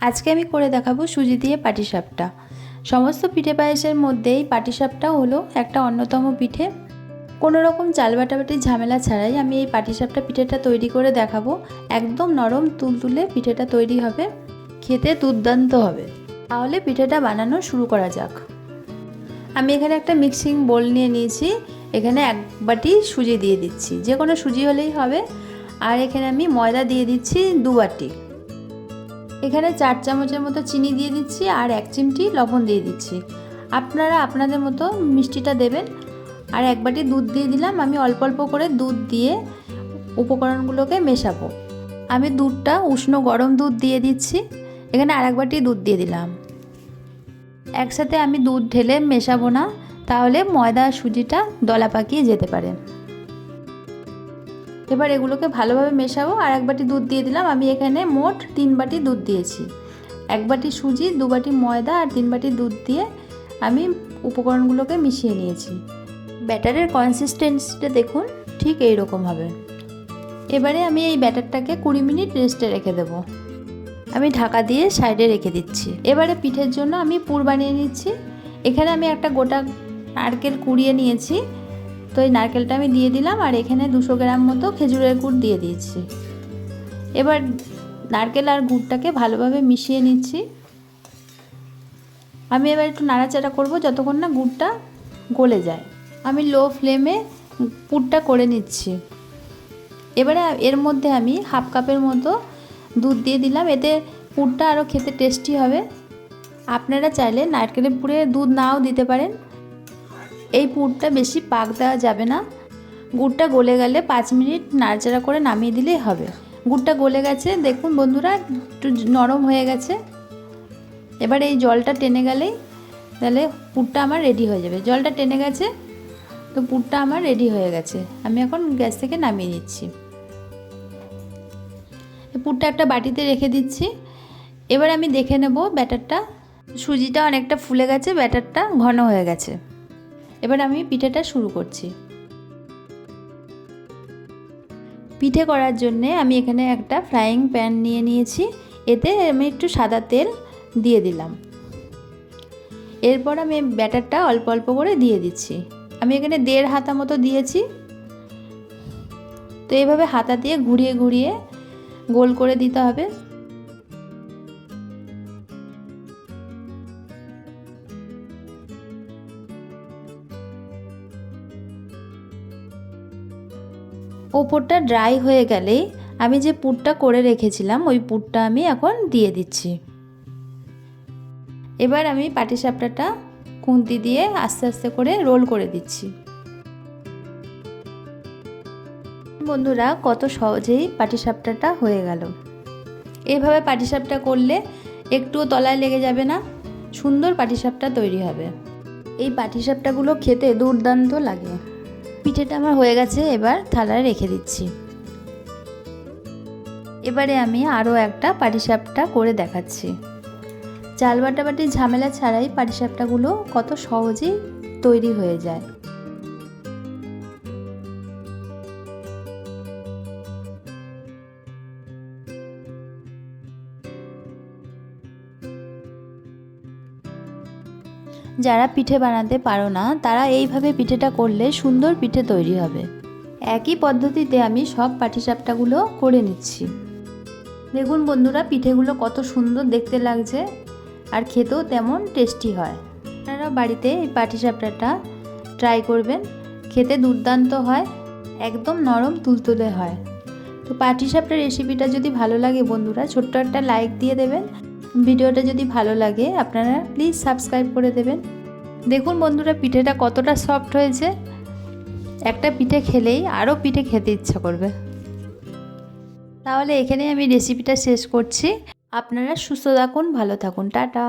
আজকে আমি করে দেখাবো সুজি দিয়ে পাটিসাপটা। সমস্ত পিঠে পায়েসের মধ্যেই পাটিসাপটা হলো একটা অন্যতম পিঠে। কোনো রকম চাল বাটাবাটির ঝামেলা ছাড়াই আমি এই পাটিসাপটা পিঠেটা তৈরি করে দেখাবো। একদম নরম তুলতুলে পিঠেটা তৈরি হবে। খেতে দুর্দান্ত হবে। তাহলে পিঠেটা বানানো শুরু করা যাক। আমি এখানে একটা মিক্সিং বোল নিয়ে নিয়েছি। এখানে এক বাটি সুজি দিয়ে দিচ্ছি। যে কোনো সুজি হলেই হবে। আর এখানে আমি ময়দা দিয়ে দিচ্ছি দু বাটি। এখানে চার চামচের মতো চিনি দিয়ে দিচ্ছি আর এক চিমটি লবণ দিয়ে দিচ্ছি। আপনারা আপনাদের মতো মিষ্টিটা দেবেন। আর এক বাটি দুধ দিয়ে দিলাম। আমি অল্প অল্প করে দুধ দিয়ে উপকরণগুলোকে মেশাবো। আমি দুধটা উষ্ণ গরম দুধ দিয়ে দিচ্ছি। এখানে আর এক বাটি দুধ দিয়ে দিলাম। একসাথে আমি দুধ ঢেলে মেশাবো না। তাহলে ময়দা সুজিটা দলা পাকিয়ে যেতে পারে। এবার এগুলোকে ভালোভাবে মেশাবো আর এক বাটি দুধ দিয়ে দিলাম। আমি এখানে মোট তিন বাটি দুধ দিয়েছি। এক বাটি সুজি, দু বাটি ময়দা আর তিন বাটি দুধ দিয়ে আমি উপকরণগুলোকে মিশিয়ে নিয়েছি। ব্যাটারের কনসিস্টেন্সিটা দেখুন, ঠিক এই রকম হবে। এবারে আমি এই ব্যাটারটাকে কুড়ি মিনিট রেস্টে রেখে দেবো। আমি ঢাকা দিয়ে সাইডে রেখে দিচ্ছি। এবারে পিঠের জন্য আমি পুর বানিয়ে নিচ্ছি। এখানে আমি একটা গোটা নারকেল কুড়িয়ে নিয়েছি। তো এই নারকেলটা আমি দিয়ে দিলাম আর এখানে দুশো গ্রাম মতো খেজুরের গুড় দিয়ে দিয়েছি। এবার নারকেল আর গুড়টাকে ভালোভাবে মিশিয়ে নিচ্ছি। আমি এবার একটু নাড়াচাড়া করব যতক্ষণ না গুড়টা গলে যায়। আমি লো ফ্লেমে পুরটা করে নিচ্ছি। এবারে এর মধ্যে আমি হাফ কাপের মতো দুধ দিয়ে দিলাম, এতে পুরটা আরও খেতে টেস্টি হবে। আপনারা চাইলে নারকেলের পুরে দুধ নাও দিতে পারেন। এই পুরটা বেশি পাক দেওয়া যাবে না। গুড়টা গলে গেলে পাঁচ মিনিট নাড়াচাড়া করে নামিয়ে দিলেই হবে। গুড়টা গলে গেছে। দেখুন বন্ধুরা, একটু নরম হয়ে গেছে। এবার এই জলটা টেনে গেলেই তাহলে পুরটা আমার রেডি হয়ে যাবে। জলটা টেনে গেছে, তো পুরটা আমার রেডি হয়ে গেছে। আমি এখন গ্যাস থেকে নামিয়ে নিচ্ছি। পুরটা একটা বাটিতে রেখে দিচ্ছি। এবার আমি দেখে নেব ব্যাটারটা। সুজিটা অনেকটা ফুলে গেছে, ব্যাটারটা ঘন হয়ে গেছে। এবার আমি পিঠেটা শুরু করছি। পিঠে করার জন্যে আমি এখানে একটা ফ্রাইং প্যান নিয়ে নিয়েছি, এতে আমি একটু সাদা তেল দিয়ে দিলাম। এরপর আমি ব্যাটারটা অল্প অল্প করে দিয়ে দিচ্ছি। আমি এখানে দেড় হাতা মতো দিয়েছি। তো এইভাবে হাতা দিয়ে ঘুরিয়ে ঘুরিয়ে গোল করে দিতে হবে। ওপরটা ড্রাই হয়ে গেলেই আমি যে পুরটা করে রেখেছিলাম, ওই পুরটা আমি এখন দিয়ে দিচ্ছি। এবার আমি পাটিসাপটাটা খুন্তি দিয়ে আস্তে আস্তে করে রোল করে দিচ্ছি। বন্ধুরা, কত সহজেই পাটিসাপটাটা হয়ে গেল। এইভাবে পাটিসাপটা করলে একটুও তলায় লেগে যাবে না, সুন্দর পাটিসাপটা তৈরি হবে। এই পাটিসাপটাগুলো খেতে দুর্দান্ত লাগে। পিঠেটা আমার হয়ে গেছে, এবার থালায় রেখে দিচ্ছি। এবারে আমি আরও একটা পাটিসাপটা করে দেখাচ্ছি। চাল বাটাবাটির ঝামেলা ছাড়াই পাটিসাপটাগুলো কত সহজেই তৈরি হয়ে যায়। যারা পিঠে বানাতে পারো না, তারা এইভাবে পিঠেটা করলে সুন্দর পিঠে তৈরি হবে। একই পদ্ধতিতে আমি সব পাটিসাপটাগুলো করে নিচ্ছি। দেখুন বন্ধুরা, পিঠেগুলো কত সুন্দর দেখতে লাগছে আর খেতেও তেমন টেস্টি হয়। আপনারা বাড়িতে এই পাটিসাপটাটা ট্রাই করবেন। খেতে দুর্দান্ত হয়, একদম নরম তুলতুলে হয়। তো পাটিসাপটার রেসিপিটা যদি ভালো লাগে বন্ধুরা, ছোট্ট একটা লাইক দিয়ে দেবেন। ভিডিওটা যদি ভালো লাগে, আপনারা প্লিজ সাবস্ক্রাইব করে দেবেন। দেখুন বন্ধুরা, পিঠেটা কতটা সফট হয়েছে। একটা পিঠে খেলেই আরও পিঠে খেতে ইচ্ছা করবে। তাহলে এখানে আমি রেসিপিটা শেষ করছি। আপনারা সুস্থ থাকুন, ভালো থাকুন। টাটা।